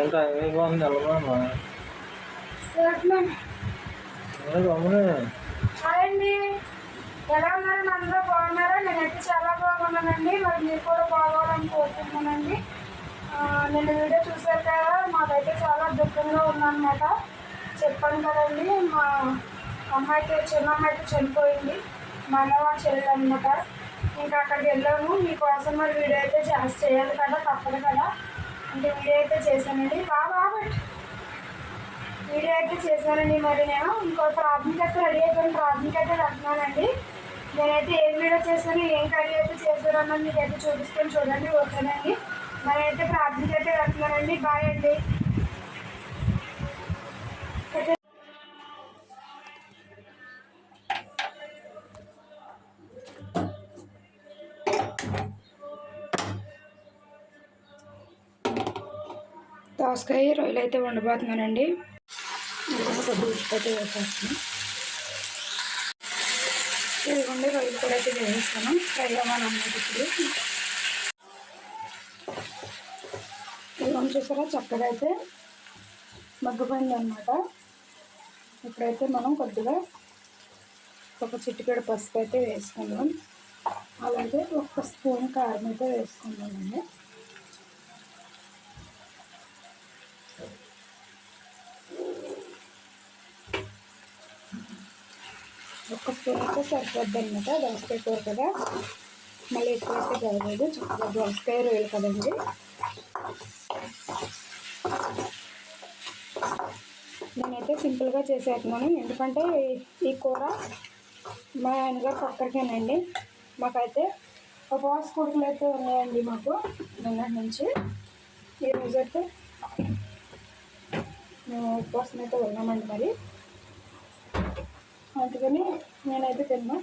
అవి బాగుంది వెళ్ళమా గమ్మునే అండి ఎలా ఉన్నారు? అందరూ బాగున్నారా? నేనైతే చాలా బాగున్నానండి. మరి మీరు కూడా బాగోవాలని కోరుకుంటున్నానండి. నేను వీడియో చూసారు కదా మాకైతే చాలా దుఃఖంగా ఉందన్నమాట చెప్పాను కదండి మా అమ్మాయికి చిన్న అమ్మాయికి చనిపోయింది. మా అన్నవాడు చెల్లి అనమాట ఇంకా అక్కడికి వెళ్ళాము. మీకోసం మరి వీడియో అయితే చేయాలి కదా తప్పదు కదా. అంటే వీడియో అయితే చేశానండి. బాగా వీడియో అయితే చేశానండి మరి నేను. ఇంకో ప్రాథమిక అయితే రెడీ అయిపోయిన ప్రాథమిక అయితే వెళ్తున్నానండి నేనైతే ఏం వీడియో చేశాను ఏం కర్రీ అయితే చేశారన్నది అన్నది మీకు అయితే చూపిస్తాను. చూడండి ఓకేనండి. మరి అయితే ప్రాథమిక అయితే వెళ్తున్నానండి బాయ్ అండి. దోసకాయ రొయ్యలు అయితే వండబోతున్నానండి కొద్ది ఉప్పు అయితే వేసేస్తాను ఇదిగోండి రొయ్యలు కూడా అయితే వేసేస్తాను ఫ్రై అవ్వాలన్నమాట ఇప్పుడు. ఇదిగోండి చూసారా చక్కగా అయితే మగ్గిపోయింది అనమాట ఇప్పుడైతే మనం కొద్దిగా ఒక చిటికెడు పసుపు అయితే వేసుకుందాం. అలాగే ఒక స్పూన్ కారం అయితే వేసుకుందామండి. ఒక్క స్పూన్ అయితే సరిపోద్ది అనమాట దోసకాయ కూర కదా. మళ్ళీ ఎక్కువైతే జరగదు చక్కగా దోసకాయ రొయ్యలు కదండి. నేనైతే సింపుల్గా చేసేస్తున్నాను. ఎందుకంటే ఈ కూర మా ఆయనగారు ఒక్కరికేనండి. మాకైతే ఉపవాస కొడుకులు అయితే ఉన్నాయండి మాకు నిన్నటి నుంచి. ఈరోజు అయితే మేము ఉపవాసం అయితే ఉన్నామండి మరి. అందుకని నేనైతే తిన్నా.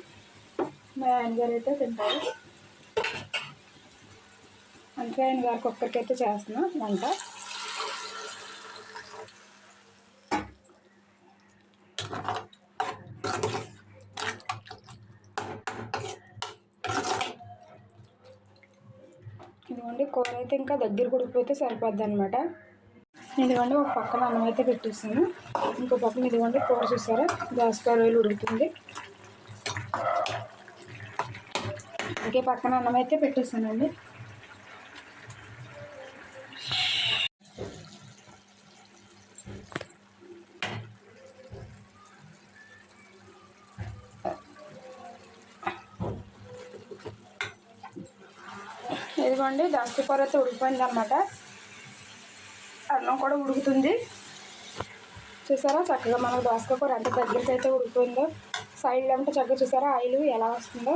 మా ఆయనగారు అయితే తింటారు. అందుకే ఆయన గారికి ఒక్కరికైతే చేస్తున్నా వంట. ఇదిగోండి కూర అయితే ఇంకా దగ్గర ఉడికిపోతే సరిపోద్ది అనమాట ఇదిగోండి ఒక పక్కన అన్నం అయితే పెట్టేస్తాను ఇంకో పక్కన ఇదిగోండి కూర చూసారా? దోసకాయ రొయ్యలు ఉడుకుతుంది. ఇంకే పక్కన అన్నం అయితే పెట్టేస్తానండి ఇదిగోండి దోసకాయ కూర అయితే ఉడికిపోయింది అన్నం కూడా ఉడుకుతుంది. చూసారా? చక్కగా మనకు దోసకాయ కూర ఎంత దగ్గరికి అయితే ఉడుకుతుందో సైడ్లో అంటే చక్కగా చూసారా? ఆయిల్ ఎలా వస్తుందో?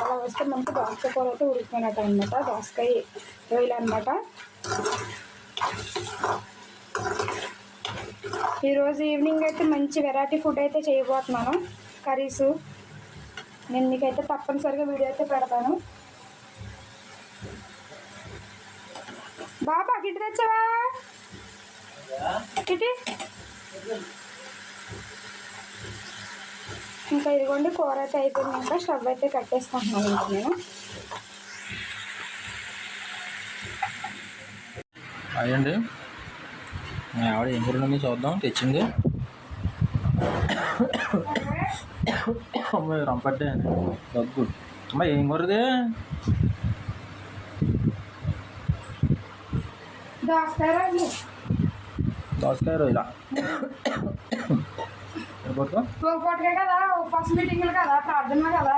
అలా వస్తే మనకు దోసకాయ కూర అయితే ఉడికిపోయినట్టు అనమాట దోసకాయ రొయ్యలు అనమాట ఈరోజు ఈవినింగ్ అయితే మంచి వెరైటీ ఫుడ్ అయితే చేయబోతున్నాను. కర్రీస్. నేను మీకైతే తప్పనిసరిగా వీడియో అయితే పెడతాను. బాబా కిటి తెచ్చావా? కిటి. ఇంకా ఇదిగోండి కూర అయితే అయిపోయినాక స్టవ్ అయితే కట్టేస్తాను నేను. అయ్యండి మా ఆవిడ ఏం కూర ఉందో చూద్దాం తెచ్చింది. అమ్మాయి రంపట్టే దగ్గు. అమ్మాయి ఏం కూరది? దోసకాయ రండి దోసకాయ రొయ్యల? ఒక పూటకే కదా ఉపవాస మీటింగ్లు కదా ప్రార్థన కదా.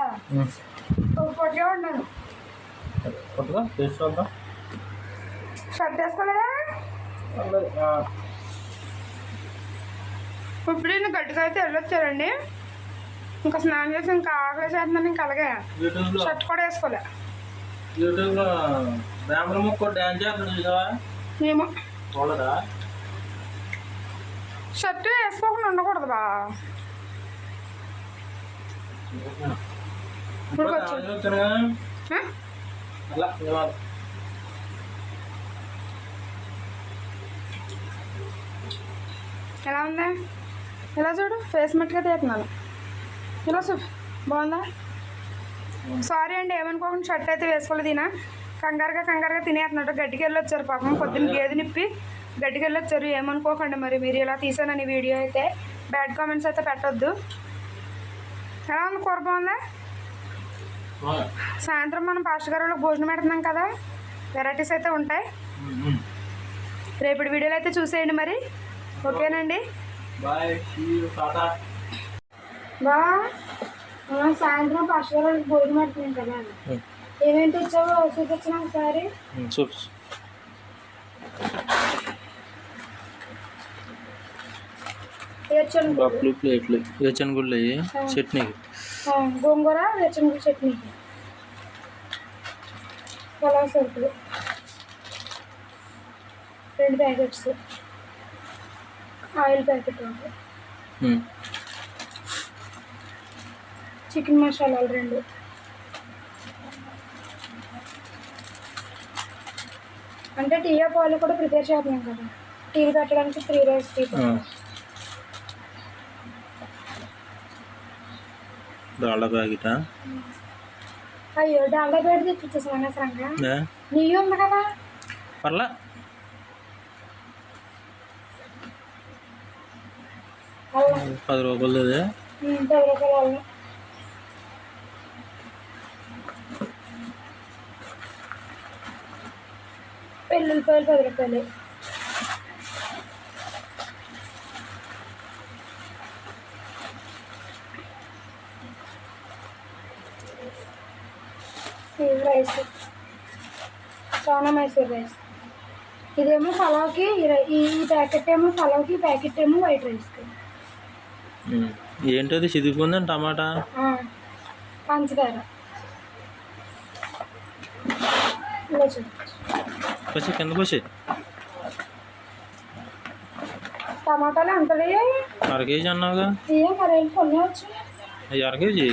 ఒక పూటకే ఉన్నాను కొట్టుగా టేస్ట్ చూద్దాం షర్ట్ వేసుకోలేదా ఇప్పుడు నేను గట్టిగా అయితే వెళ్ళొచ్చారండి ఇంకా స్నానం చేసి ఇంకా ఆకలి చేస్తున్నాను ఇంకా అలాగే షర్ట్ కూడా వేసుకోలే యూట్యూబ్లో డ్యాన్స్ చేస్తున్నాడు ఏమో. షర్ట్ వేసుకోకుండా ఉండకూడదు బా. ఎలా ఉందా? ఇలా చూడు? ఫేస్ మట్టుగా తీస్తున్నాను ఇలా చూడు. బాగుందా? సారీ అండి ఏమనుకోకుండా షర్ట్ అయితే వేసుకోలేదు ఈయన కంగారుగా కంగారుగా తినేస్తున్నాడు గడ్డికి వెళ్ళొచ్చారు పాపం పొద్దున్న గేదె నిప్పి గడ్డికి వెళ్ళొచ్చారు ఏమనుకోకండి మరి మీరు ఇలా తీసానని వీడియో అయితే బ్యాడ్ కామెంట్స్ అయితే పెట్టొద్దు. ఎలా ఉంది కూర బాగుందా? సాయంత్రం మనం పాస్టర్ గారు భోజనం పెడుతున్నాం కదా వెరైటీస్ అయితే ఉంటాయి. రేపటి వీడియోలో అయితే చూసేయండి మరి. ఓకేనండి? బా సాయంత్రం పాస్టర్ గారు భోజనం పెడుతున్నాం కదా. ఏమేంటి ఇచ్చావో చూపించిన ఒకసారి? చూపు కప్పులు ప్లేట్లు. వేచన్ గుళ్ళు అయ్యి చట్నీకి గోంగూర వేరుచనగ చట్నీకి పొలావ్ సరుకులు రెండు ప్యాకెట్స్. Oil packet. చికెన్ మసాలాలు రెండు. అంటే టీ పాలు కూడా ప్రిపేర్ చేస్తున్నాం కదా. టీలు పెట్టడానికి త్రీ రైస్ టీ. డాళ్ళ ప్యాకెటా? అయ్యో డాల్డా బయట తెప్పించేసాను అనవసరంగా? నెయ్యి ఉంది కదా. పర్లా. పది రూపాయలు పది రూపాయలు వెల్లుల్లిపాయలు పది రూపాయలు రైస్? సోనా మైసూర్ రైస్. ఇదేమో పలావ్కి ఈ ప్యాకెట్ ఏమో పలావ్కి ఈ ప్యాకెట్ ఏమో వైట్ రైస్కి. ఉమ్. ఏంటది? చిదిగిపోయిందని టమాటా? పంచదార. ఇలా చూడు. వచ్చి కింద పోసి టమాటాలు అంతది అర కేజీ అన్నావుగా అవి అర కేజీ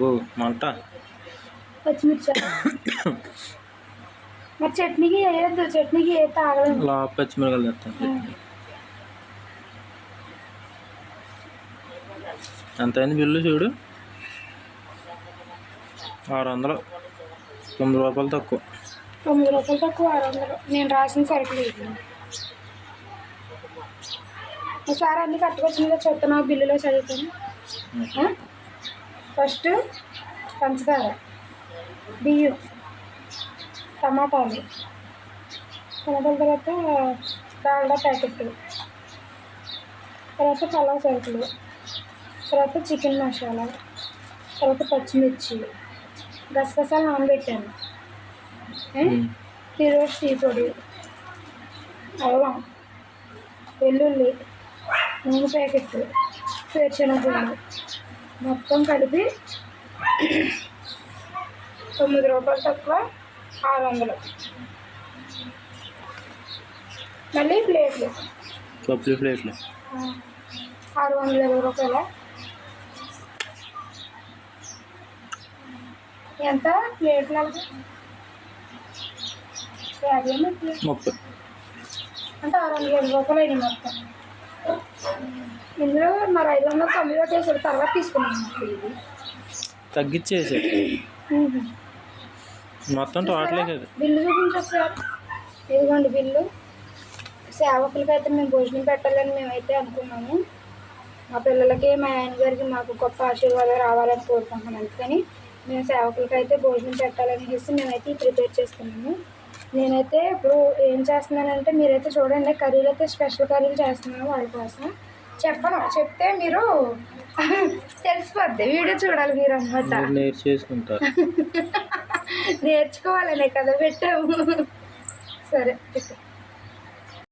గో మంట పచ్చిమిర్చి మరి చట్నీకి వేయద్దు చట్నీకి ఏ తాగలేదు లా పచ్చిమిరకాయలు తెస్తాను ఎంత అయింది బిల్లు చూడు ఆరు వందలు తొమ్మిది రూపాయలు తక్కువ. తొమ్మిది రూపాయలు తక్కువ ఆరు వందలు నేను రాసిన సరుకులు ఒకసారి అన్ని కట్టుకొచ్చినగా చెప్తున్నా బిల్లులో చదువుతాను? ఫస్ట్ పంచదార బియ్యం టమాటాలు. టమాటాల తర్వాత డాల్డా ప్యాకెట్ తర్వాత పలావ్ సరుకులు. తర్వాత చికెన్ మసాలా. తర్వాత పచ్చిమిర్చి. గసగసాలు నానబెట్టాను. ఈరోజు టీ పొడి. అల్లం వెల్లుల్లి నూనె ప్యాకెట్ వేరుశనగలు మొత్తం కలిపి తొమ్మిది రూపాయలు తక్కువ ఆరు వందలు. మళ్ళీ ప్లేట్లు. ప్లేట్లు. ఆరు వందల ఇరవై రూపాయల? ఎంత? అలాగే యాభై ప్లేట్? ముప్పై. అంటే ఆరు వందల ఇరవై రూపాయలు అయినాయి మొత్తం. ఇందులో మరి ఐదు వందలు తొమ్మిది కొట్టేసాడు తర్వాత తీసుకున్నాను ఇది తగ్గించేసి. మ్మ్. మొత్తం టోటలే బిల్లు చూపించు ఒకసారి. ఇదిగోండి బిల్లు. సేవకులకి అయితే మేము భోజనం పెట్టాలని మేమైతే అనుకున్నాము. మా పిల్లలకి మా ఆయన గారికి మాకు గొప్ప ఆశీర్వాదం రావాలని కోరుకుంటున్నాం. అందుకని మేము సేవకులకి అయితే భోజనం పెట్టాలని చెప్పి మేమైతే ప్రిపేర్ చేస్తున్నాము నేనైతే ఇప్పుడు ఏం చేస్తున్నానంటే మీరైతే చూడండి కర్రీలు అయితే స్పెషల్ కర్రీలు చేస్తున్నాను వాళ్ళ కోసం. చెప్పను చెప్తే మీరు తెలిసిపోద్ది. వీడియో చూడాలి మీరు అనమాట నేర్చేసుకుంటారు. నేర్చుకోవాలనే కదా పెట్టాము. సరే